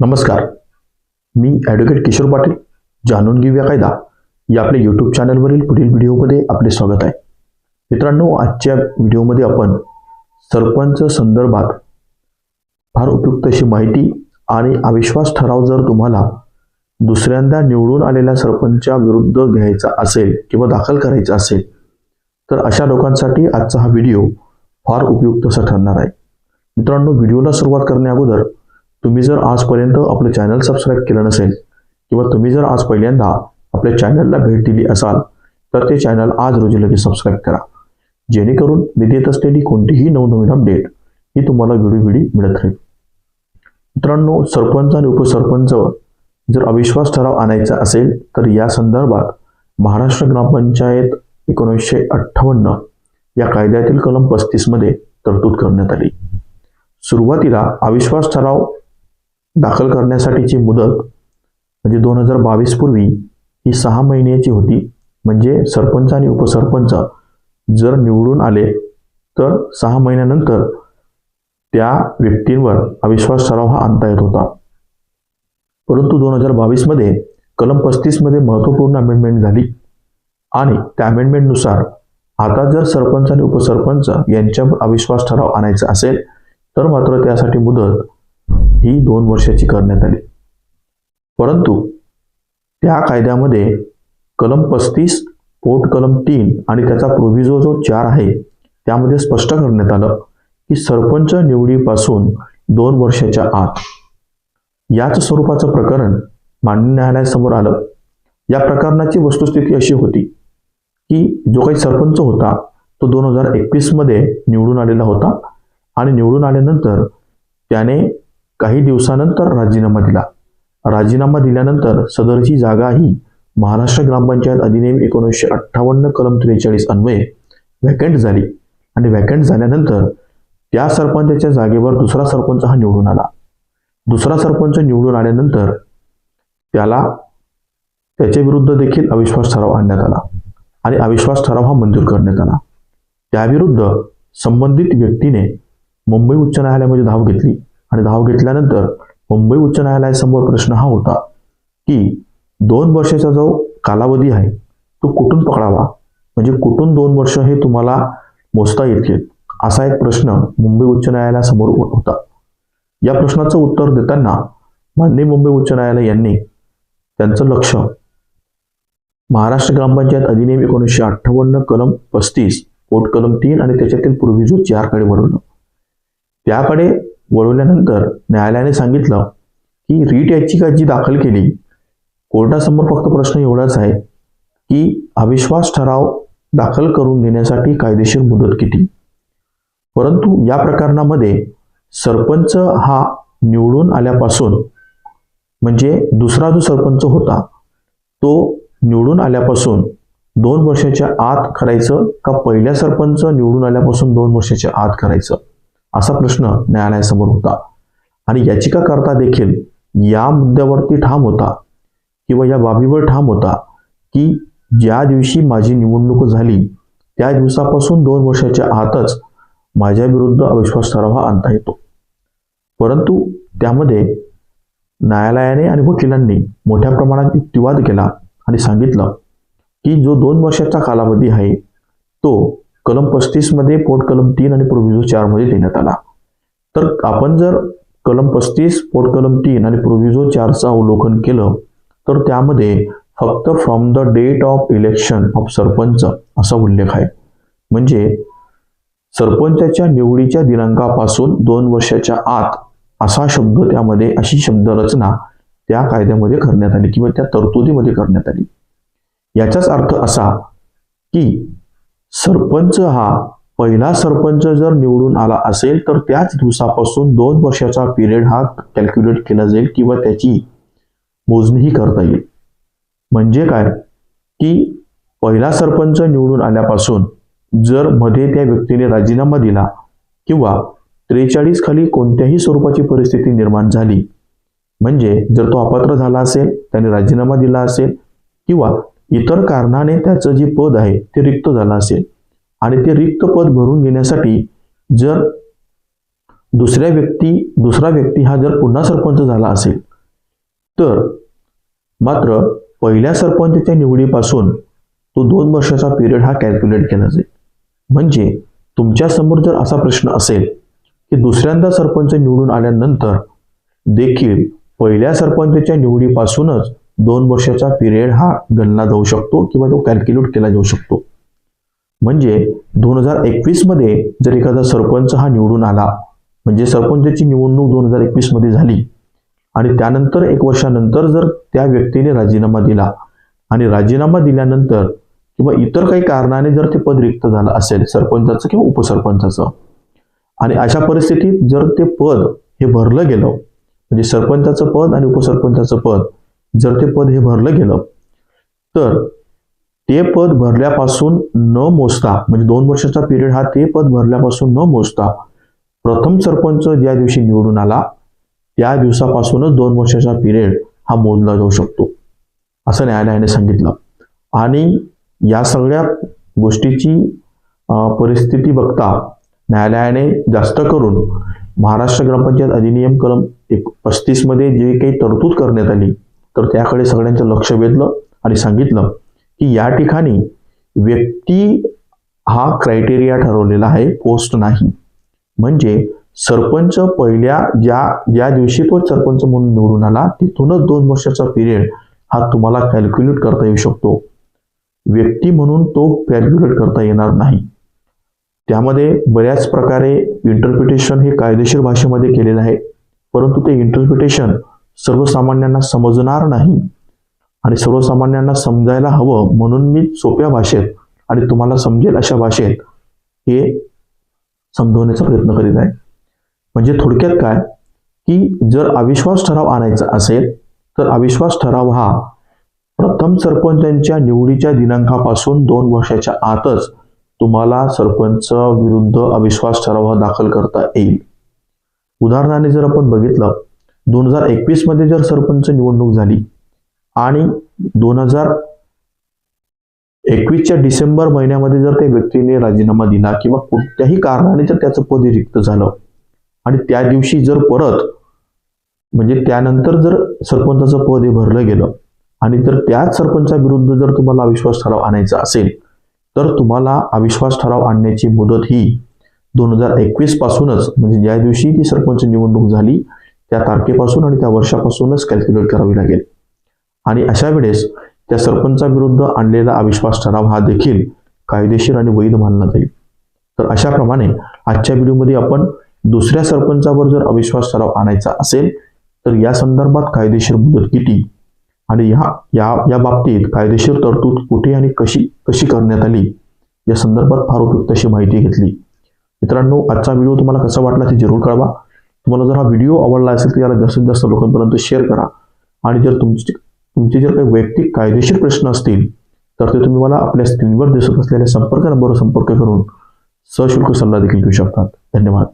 नमस्कार. मी ॲडव्होकेट किशोर पाटील जाणून घेऊया कायदा. या आपल्या यूट्यूब चॅनलवरील पुढील व्हिडिओमध्ये आपले स्वागत आहे. मित्रांनो आजच्या व्हिडिओमध्ये आपण सरपंच संदर्भात फार उपयुक्त अशी माहिती आणि अविश्वास ठराव जर तुम्हाला दुसऱ्यांदा निवडून आलेल्या सरपंचा विरुद्ध घ्यायचा असेल किंवा दाखल करायचा असेल तर अशा लोकांसाठी आजचा हा व्हिडिओ फार उपयुक्त असा ठरणार आहे. मित्रांनो व्हिडिओला सुरुवात करण्या अगोदर तुम्ही जर आजपर्यंत आपलं चॅनल सबस्क्राईब केलं नसेल किंवा तुम्ही जर आज पहिल्यांदा आपल्या चॅनलला भेट दिली असाल तर ते चॅनल आज रोजी लगेच सबस्क्राईब करा. जेणेकरून मी देत असलेली कोणतीही नवनवीन अपडेट ही तुम्हाला वेळोवेळी मिळत राहील. मित्रांनो सरपंच आणि उपसरपंच जर अविश्वास ठराव आणायचा असेल तर या संदर्भात महाराष्ट्र ग्रामपंचायत एकोणीसशे अठ्ठावन्न या कायद्यातील कलम पस्तीसमध्ये तरतूद करण्यात आली. सुरुवातीला अविश्वास ठराव दाखल करण्यासाठीची मुदत म्हणजे दोन हजार बावीस पूर्वी ही सहा महिन्याची होती. म्हणजे सरपंच आणि उपसरपंच जर निवडून आले तर सहा महिन्यानंतर त्या व्यक्तींवर अविश्वास ठराव हा आणता येत होता. परंतु दोन हजार बावीसमध्ये कलम पस्तीसमध्ये महत्त्वपूर्ण अमेंडमेंट झाली आणि त्या अमेंडमेंटनुसार आता जर सरपंच आणि उपसरपंच यांच्यावर अविश्वास ठराव आणायचा असेल तर मात्र त्यासाठी मुदत ही दोन वर्षाची करण्यात आली. परंतु त्या कायद्यामध्ये कलम पस्तीस पोट कलम तीन आणि त्याचा प्रोव्हिजो जो चार आहे त्यामध्ये स्पष्ट करण्यात आलं की सरपंच निवडीपासून दोन वर्षाच्या आत. याच स्वरूपाचं प्रकरण मान्य न्यायालयासमोर आलं. या प्रकरणाची वस्तुस्थिती अशी होती की जो काही सरपंच होता तो दोन हजार एकवीसमध्ये निवडून आलेला होता आणि निवडून आल्यानंतर त्याने काही दिवसानंतर राजीनामा दिला. राजीनामा दिल्यानंतर सदरची जागा ही महाराष्ट्र ग्रामपंचायत अधिनियम एकोणीसशे अठ्ठावन्न कलम त्रेचाळीस अन्वये व्हॅकंट झाली. आणि व्हॅकंट झाल्यानंतर त्या सरपंचाच्या जागेवर दुसरा सरपंच हा निवडून आला. दुसरा सरपंच निवडून आल्यानंतर त्याला त्याच्याविरुद्ध देखील अविश्वास ठराव आणण्यात आला. आणि अविश्वास ठराव हा मंजूर करण्यात आला. त्याविरुद्ध संबंधित व्यक्तीने मुंबई उच्च न्यायालयामध्ये धाव घेतली. आणि धाव घेतल्यानंतर मुंबई उच्च न्यायालयासमोर प्रश्न हा होता की दोन वर्षाचा जो कालावधी आहे तो कुठून पकडावा? म्हणजे कुठून दोन वर्ष हे तुम्हाला मोजता येतील? असा एक प्रश्न मुंबई उच्च न्यायालयासमोर होता. या प्रश्नाचं उत्तर देताना माननीय मुंबई उच्च न्यायालय यांनी त्यांचं लक्ष महाराष्ट्र ग्रामपंचायत अधिनियम एकोणीसशे अठ्ठावन्न कलम पस्तीस पोट कलम तीन आणि त्याच्यातील पूर्वीजो चारकडे वळवलं. त्याकडे वळवल्यानंतर न्यायालयाने सांगितलं की रीट याचिका जी दाखल केली कोर्टासमोर फक्त प्रश्न एवढाच आहे की अविश्वास ठराव दाखल करून घेण्यासाठी कायदेशीर मुदत किती? परंतु या प्रकरणामध्ये सरपंच हा निवडून आल्यापासून म्हणजे दुसरा जो सरपंच होता तो निवडून आल्यापासून दोन वर्षाच्या आत करायचं का पहिल्या सरपंच निवडून आल्यापासून दोन वर्षाच्या आत करायचं? असा प्रश्न न्यायालयासमोर होता. आणि याचिकाकर्ता देखील या मुद्द्यावरती ठाम होता किंवा या बाबीवर ठाम होता की ज्या दिवशी माझी निवडणूक झाली त्या दिवसापासून दोन वर्षाच्या आतच माझ्या विरुद्ध अविश्वास ठराव हा आणता येतो. परंतु त्यामध्ये न्यायालयाने आणि वकिलांनी मोठ्या प्रमाणात युक्तिवाद केला आणि सांगितलं की जो दोन वर्षाचा कालावधी आहे तो कलम पस्तीसमध्ये पोट कलम तीन आणि प्रोव्हिजो चारमध्ये देण्यात आला. तर आपण जर कलम पस्तीस पोट कलम तीन आणि प्रोव्हिजो चारचं अवलोकन केलं तर त्यामध्ये फक्त from the date of election of sarpanch असा उल्लेख आहे. म्हणजे सरपंचाच्या निवडीच्या दिनांकापासून दोन वर्षाच्या आत असा शब्द त्यामध्ये अशी शब्दरचना त्या कायद्यामध्ये करण्यात आली किंवा त्या तरतुदीमध्ये करण्यात आली. याचाच अर्थ असा की सरपंच हा पहिला सरपंच जर निवडून आला असेल तर त्याच दिवसापासून दोन वर्षाचा पिरियड हा कॅल्क्युलेट केला जाईल किंवा त्याची मोजणीही करता येईल. म्हणजे काय? की पहिला सरपंच निवडून आल्यापासून जर मध्ये त्या व्यक्तीने राजीनामा दिला किंवा त्रेचाळीस खाली कोणत्याही स्वरूपाची परिस्थिती निर्माण झाली म्हणजे जर तो अपात्र झाला असेल त्याने राजीनामा दिला असेल किंवा इतर कारणाने त्याचं जे पद आहे ते रिक्त झालं असेल. आणि ते रिक्त पद भरून घेण्यासाठी जर दुसऱ्या व्यक्ती दुसरा व्यक्ती हा जर पुन्हा सरपंच झाला असेल तर मात्र पहिल्या सरपंचच्या निवडीपासून तो दोन वर्षाचा पिरियड हा कॅल्क्युलेट केला जाईल. म्हणजे तुमच्यासमोर जर असा प्रश्न असेल की दुसऱ्यांदा सरपंच निवडून आल्यानंतर देखील पहिल्या सरपंचच्या निवडीपासूनच दोन वर्षाचा पिरियड हा गणला जाऊ शकतो किंवा तो कॅल्क्युलेट केला जाऊ शकतो. म्हणजे दोन हजार एकवीसमध्ये जर एखादा सरपंच हा निवडून आला म्हणजे सरपंचाची निवडणूक दोन हजार एकवीसमध्ये झाली आणि त्यानंतर एक वर्षानंतर जर त्या व्यक्तीने राजीनामा दिला आणि राजीनामा दिल्यानंतर किंवा इतर काही कारणाने जर ते पद रिक्त झालं असेल सरपंचाचं किंवा उपसरपंचाचं आणि अशा परिस्थितीत जर ते पद हे भरलं गेलं म्हणजे सरपंचाचं पद आणि उपसरपंचाचं पद जर ते पद हे भरलं गेलं तर ते पद भरल्यापासून न मोजता म्हणजे दोन वर्षाचा पिरियड हा ते पद भरल्यापासून न मोजता प्रथम सरपंच ज्या दिवशी निवडून आला त्या दिवसापासूनच दोन वर्षाचा पिरियड हा मोजला जाऊ शकतो असं न्यायालयाने सांगितलं. आणि या सगळ्या गोष्टीची परिस्थिती बघता न्यायालयाने जास्त करून महाराष्ट्र ग्रामपंचायत अधिनियम कलम एक पस्तीसमध्ये जी जे काही तरतूद करण्यात आली तर त्याकडे सगळ्यांचं लक्ष वेधलं आणि सांगितलं की या ठिकाणी व्यक्ती हा क्रायटेरिया ठरवलेला आहे पोस्ट नाही. म्हणजे सरपंच पहिल्या ज्या ज्या दिवशी तो सरपंच म्हणून निवडून आला तिथूनच दोन वर्षाचा पिरियड हा तुम्हाला कॅल्क्युलेट करता येऊ शकतो. व्यक्ती म्हणून तो कॅल्क्युलेट करता येणार नाही. त्यामध्ये बऱ्याच प्रकारे इंटरप्रिटेशन हे कायदेशीर भाषेमध्ये केलेलं आहे. परंतु ते इंटरप्रिटेशन सर्वसामान्यांना समजणार नाही आणि सर्वसामान्यांना समजायला हवं म्हणून मी सोप्या भाषेत आणि तुम्हाला समजेल अशा भाषेत हे समजवण्याचा प्रयत्न करीत आहे. म्हणजे थोडक्यात काय? की जर अविश्वास ठराव आणायचा असेल तर अविश्वास ठराव हा प्रथम सरपंचांच्या निवडीच्या दिनांकापासून दोन वर्षाच्या आतच तुम्हाला सरपंच विरुद्ध अविश्वास ठराव दाखल करता येईल. उदाहरणाने जर आपण बघितलं दोन हजार एकवीसमध्ये जर सरपंच निवडणूक झाली आणि दोन हजार एकवीसच्या डिसेंबर महिन्यामध्ये जर त्या व्यक्तीने राजीनामा दिला किंवा कोणत्याही कारणाने जर त्याचं पद रिक्त झालं आणि त्या दिवशी जर परत म्हणजे त्यानंतर जर सरपंचाचं पद हे भरलं गेलं आणि जर त्याच सरपंचाविरुद्ध जर तुम्हाला अविश्वास ठराव आणायचा असेल तर तुम्हाला अविश्वास ठराव आणण्याची मुदत ही दोन हजार एकवीस पासूनच म्हणजे ज्या दिवशी ती सरपंच निवडणूक झाली त्या तारखेपासून आणि त्या वर्षापासूनच कॅल्क्युलेट करावी लागेल. आणि अशा वेळेस त्या सरपंचाविरुद्ध आणलेला अविश्वास ठराव हा देखील कायदेशीर आणि वैध मानला जाईल. तर अशाप्रमाणे आजच्या व्हिडिओमध्ये आपण दुसऱ्या सरपंचावर जर अविश्वास ठराव आणायचा असेल तर या संदर्भात कायदेशीर मुदत किती आणि ह्या या या बाबतीत कायदेशीर तरतूद कुठे आणि कशी कशी करण्यात आली या संदर्भात फार उपयुक्त अशी माहिती घेतली. मित्रांनो आजचा व्हिडिओ तुम्हाला कसा वाटला ते जरूर कळवा. तुम्हाला जर हा व्हिडिओ आवडला असेल तर याला जास्तीत जास्त लोकांपर्यंत शेअर करा. आणि जर तुमचे तुमचे जर काही वैयक्तिक कायदेशीर प्रश्न असतील तर ते तुम्ही मला आपल्या स्क्रीनवर दिसत असलेल्या संपर्क नंबरवर संपर्क करून सशुल्क सल्ला देखील घेऊ शकतात. धन्यवाद.